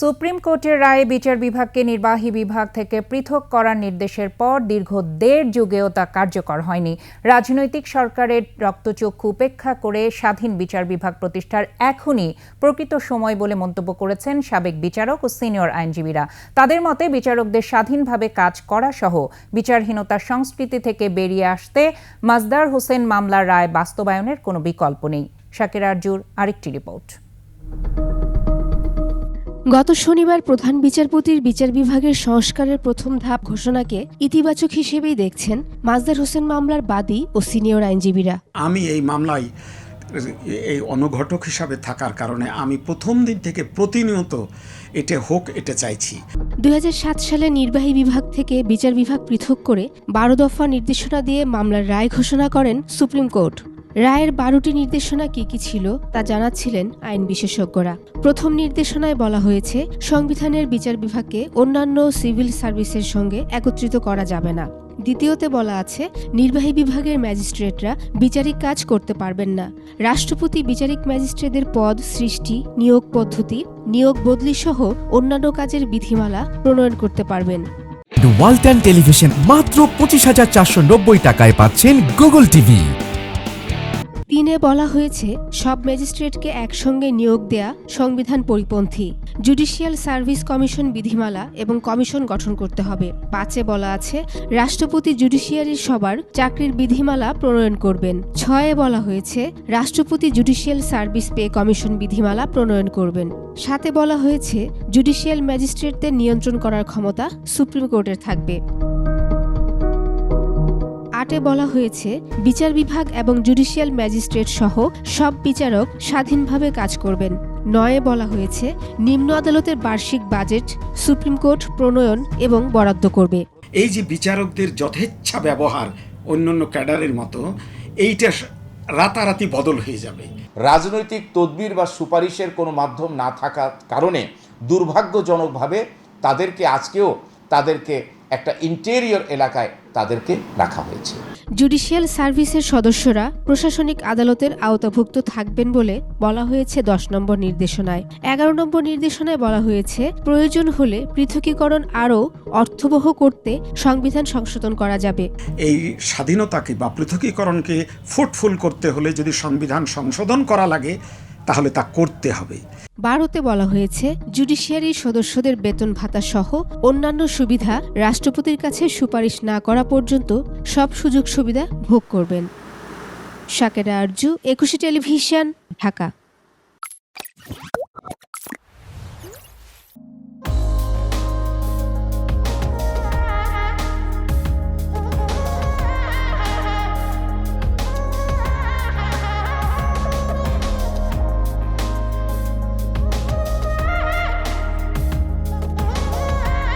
Supreme কোর্টের রায়ে বিচার বিভাগকে নির্বাহী বিভাগ থেকে পৃথক করার নির্দেশের পর দীর্ঘ দেড় যুগেও তা কার্যকর হয়নি। রাজনৈতিক সরকারের রক্তচক্ষু উপেক্ষা করে স্বাধীন বিচার বিভাগ প্রতিষ্ঠার এখনই প্রকৃত সময় বলে মন্তব্য করেছেন সাবেক বিচারক ও সিনিয়র আইনজীবীরা। তাদের মতে বিচারকদের স্বাধীনভাবে কাজ করা সহ বিচারহীনতার সংস্কৃতি থেকে বেরিয়ে আসতে মাজদার হোসেন মামলার রায় বাস্তবায়নের কোনো বিকল্প নেই। শাকির আরজুর আরেকটি রিপোর্ট। গত শনিবার প্রধান বিচারপতির বিচার বিভাগের সংস্কারের প্রথম ধাপ ঘোষণাকে ইতিবাচক হিসেবেই দেখছেন মাজদার হোসেন মামলার বাদী ও সিনিয়র আইনজীবীরা। আমি এই মামলায় এই অনুঘটক হিসাবে থাকার কারণে আমি প্রথম দিন থেকে প্রতিনিয়ত এটা হোক এটা চাইছি। দু হাজার সাত সালে নির্বাহী বিভাগ থেকে বিচার বিভাগ পৃথক করে বারো দফা নির্দেশনা দিয়ে মামলার রায় ঘোষণা করেন সুপ্রিম কোর্ট। রায়ের বারোটি নির্দেশনা কি কি ছিল তা জানাচ্ছিলেন আইন বিশেষজ্ঞরা। প্রথম নির্দেশনায় বলা হয়েছে, সংবিধানের বিচার বিভাগকে অন্যান্য সিভিল সার্ভিসের সঙ্গে একত্রিত করা যাবে না। দ্বিতীয়তে বলা আছে, নির্বাহী বিভাগের ম্যাজিস্ট্রেটরা বিচারিক কাজ করতে পারবেন না। রাষ্ট্রপতি বিচারিক ম্যাজিস্ট্রেটদের পদ, সৃষ্টি, নিয়োগ পদ্ধতি, নিয়োগ বদলি সহ অন্যান্য কাজের বিধিমালা প্রণয়ন করতে পারবেন। ওয়ালটন টেলিভিশন মাত্র পঁচিশ হাজার চারশো নব্বই টাকায় পাচ্ছেন গুগল টিভি। তিনে বলা হয়েছে, সব ম্যাজিস্ট্রেটকে একসঙ্গে নিয়োগ দেয়া সংবিধান পরিপন্থী। জুডিশিয়াল সার্ভিস কমিশন বিধিমালা এবং কমিশন গঠন করতে হবে। পাঁচে বলা আছে, রাষ্ট্রপতি জুডিশিয়ারির সবার চাকরির বিধিমালা প্রণয়ন করবেন। ছয়ে বলা হয়েছে, রাষ্ট্রপতি জুডিশিয়াল সার্ভিস পে কমিশন বিধিমালা প্রণয়ন করবেন। সাথে বলা হয়েছে, জুডিশিয়াল ম্যাজিস্ট্রেটদের নিয়ন্ত্রণ করার ক্ষমতা সুপ্রিম কোর্টের থাকবে। আটে বলা হয়েছে বিচার বিভাগ এবং জুডিশিয়াল ম্যাজিস্ট্রেট সহ সব বিচারক স্বাধীনভাবে কাজ করবেন। নয়ে বলা হয়েছে নিম্ন আদালতের বার্ষিক বাজেট সুপ্রিম কোর্ট প্রণয়ন এবং বরাদ্দ করবে। এই যে বিচারকদের যথেচ্ছা ব্যবহার অন্যান্য ক্যাডারের মতো এইটা রাতারাতি বদল হয়ে যাবে। রাজনৈতিক তদবির বা সুপারিশের কোনো মাধ্যম না থাকার কারণে দুর্ভাগ্যজনকভাবে তাদেরকে আজকেও তাদেরকে একটা ইন্টেরিয়র এলাকায় তাদেরকে রাখা হয়েছে। জুডিশিয়াল সার্ভিসের সদস্যরা প্রশাসনিক আদালতের আওতাভুক্ত থাকবেন বলে বলা হয়েছে দশ নম্বর নির্দেশনায়। এগারো নম্বর নির্দেশনায় বলা হয়েছে প্রয়োজন হলে পৃথকীকরণ আরও অর্থবহ করতে সংবিধান সংশোধন করা যাবে। এই স্বাধীনতাকে বা পৃথকীকরণকে ফুটফুল করতে হলে যদি সংবিধান সংশোধন করা লাগে তাহলে তা করতে হবে। বারোতে বলা হয়েছে জুডিশিয়ারির সদস্যদের বেতন ভাতা সহ অন্যান্য সুবিধা রাষ্ট্রপতির কাছে সুপারিশ না করা পর্যন্ত সব সুযোগ সুবিধা ভোগ করবেন। সাকেরা আরজু, একুশে টেলিভিশন, ঢাকা।